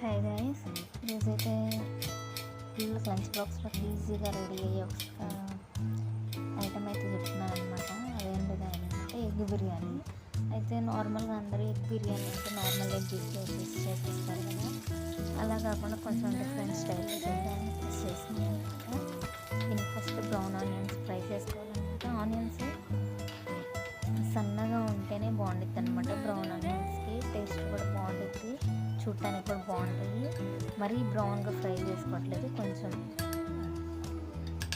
Hi guys ఈరోజైతే పిల్లలకి lunch బాక్స్లోకి ఈజీగా రెడీ అయ్యే ఒక ఐటమ్ అయితే చెప్తున్నాను అనమాట అదేంటిది అంటే ఎగ్ బిర్యానీ. అయితే నార్మల్గా అందరూ ఎగ్ బిర్యానీ అంటే నార్మల్ ఎగ్ బిర్యానీ చేసేస్తారు కదా. అలా కాకుండా కొంచెం డిఫరెంట్ స్టైల్ చేద్దాం. చూడటానికి కూడా బాగుంటుంది మరీ బ్రౌన్గా ఫ్రై చేసుకోవట్లేదు కొంచెం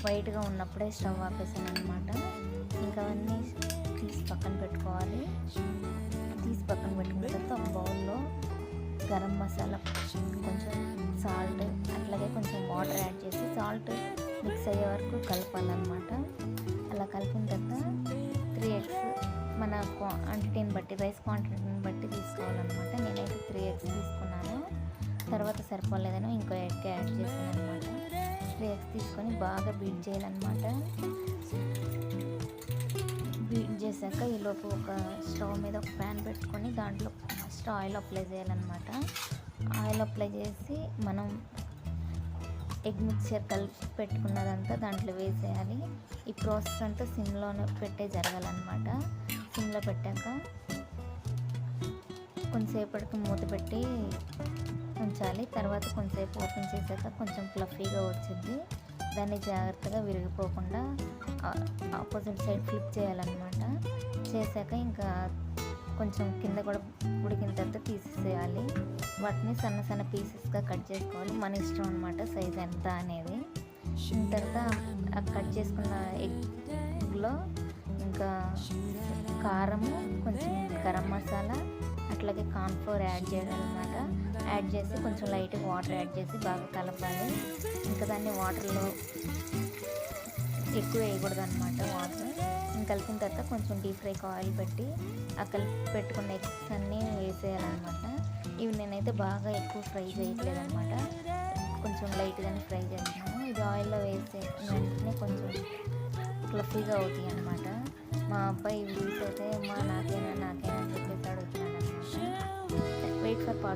వైట్గా ఉన్నప్పుడే స్టవ్ ఆపేసాను అనమాట ఇంకా అవన్నీ తీసి పక్కన పెట్టుకోవాలి. తీసి పక్కన పెట్టుకున్న తర్వాత ఒక బౌల్లో గరం మసాలా కొంచెం సాల్ట్ అట్లాగే కొంచెం వాటర్ యాడ్ చేసి సాల్ట్ మిక్స్ అయ్యే వరకు కలపాలన్నమాట. క్వాంటిటీని బట్టి రైస్ క్వాంటిటీని బట్టి తీసుకోవాలన్నమాట. నేనైతే త్రీ ఎగ్స్ తీసుకున్నాను. తర్వాత సరిపోలేదని ఇంకో ఎగ్ యాడ్ చేశాను అనమాట త్రీ ఎగ్స్ తీసుకొని బాగా బీట్ చేయాలన్నమాట. బీట్ చేశాక ఈలోపు ఒక స్టవ్ మీద ఒక ప్యాన్ పెట్టుకొని దాంట్లో ఫస్ట్ ఆయిల్ అప్లై చేయాలన్నమాట. ఆయిల్ అప్లై చేసి మనం ఎగ్ మిక్చర్ కలిపి పెట్టుకున్నదంతా దాంట్లో వేసేయాలి. ఈ ప్రాసెస్ అంతా సిమ్లోనే పెట్టే జరగాలన్నమాట. సిమ్లో పెట్టాక కొంతసేపటికి మూత పెట్టి ఉంచాలి. తర్వాత కొంతసేపు ఓపెన్ చేశాక కొంచెం ఫ్లఫీగా వచ్చింది. దాన్ని జాగ్రత్తగా విరిగిపోకుండా ఆపోజిట్ సైడ్ ఫ్లిప్ చేయాలన్నమాట. చేశాక ఇంకా కొంచెం కింద కూడా ఉడికిన తర్వాత తీసేసేయాలి. వాటిని సన్న సన్న పీసెస్గా కట్ చేసుకోవాలి. మన ఇష్టం అనమాట సైజ్ ఎంత అనేది. తర్వాత కట్ చేసుకున్న ఎగ్లో ఇంకా కారము కొంచెం గరం మసాలా అట్లాగే కార్న్ఫ్లోర్ యాడ్ చేయాలన్నమాట. యాడ్ చేసి కొంచెం లైట్గా వాటర్ యాడ్ చేసి బాగా కలపాలి. ఇంకా దాన్ని వాటర్లో ఎక్కువ వేయకూడదు అనమాట వాటర్ కలిపిన తర్వాత కొంచెం డీప్ ఫ్రైకి ఆయిల్ పెట్టి ఆ కలిపి పెట్టుకున్న ఎగ్స్ అన్నీ వేసేయాలన్నమాట. ఇవి నేనైతే బాగా ఎక్కువ ఫ్రై చేయట్లేదు అనమాట కొంచెం లైట్గానే ఫ్రై చేస్తున్నాను ఇది ఆయిల్లో వేసే వెంటనే కొంచెం ఫ్లఫీగా అవుతాయి అనమాట మా అబ్బాయి ఇవి చూసైతే మా నాకేనా నాకేనా అని చెప్పేసి అడుగుతున్నాడు అనమాట వెయిట్ ఫర్ పార్ట్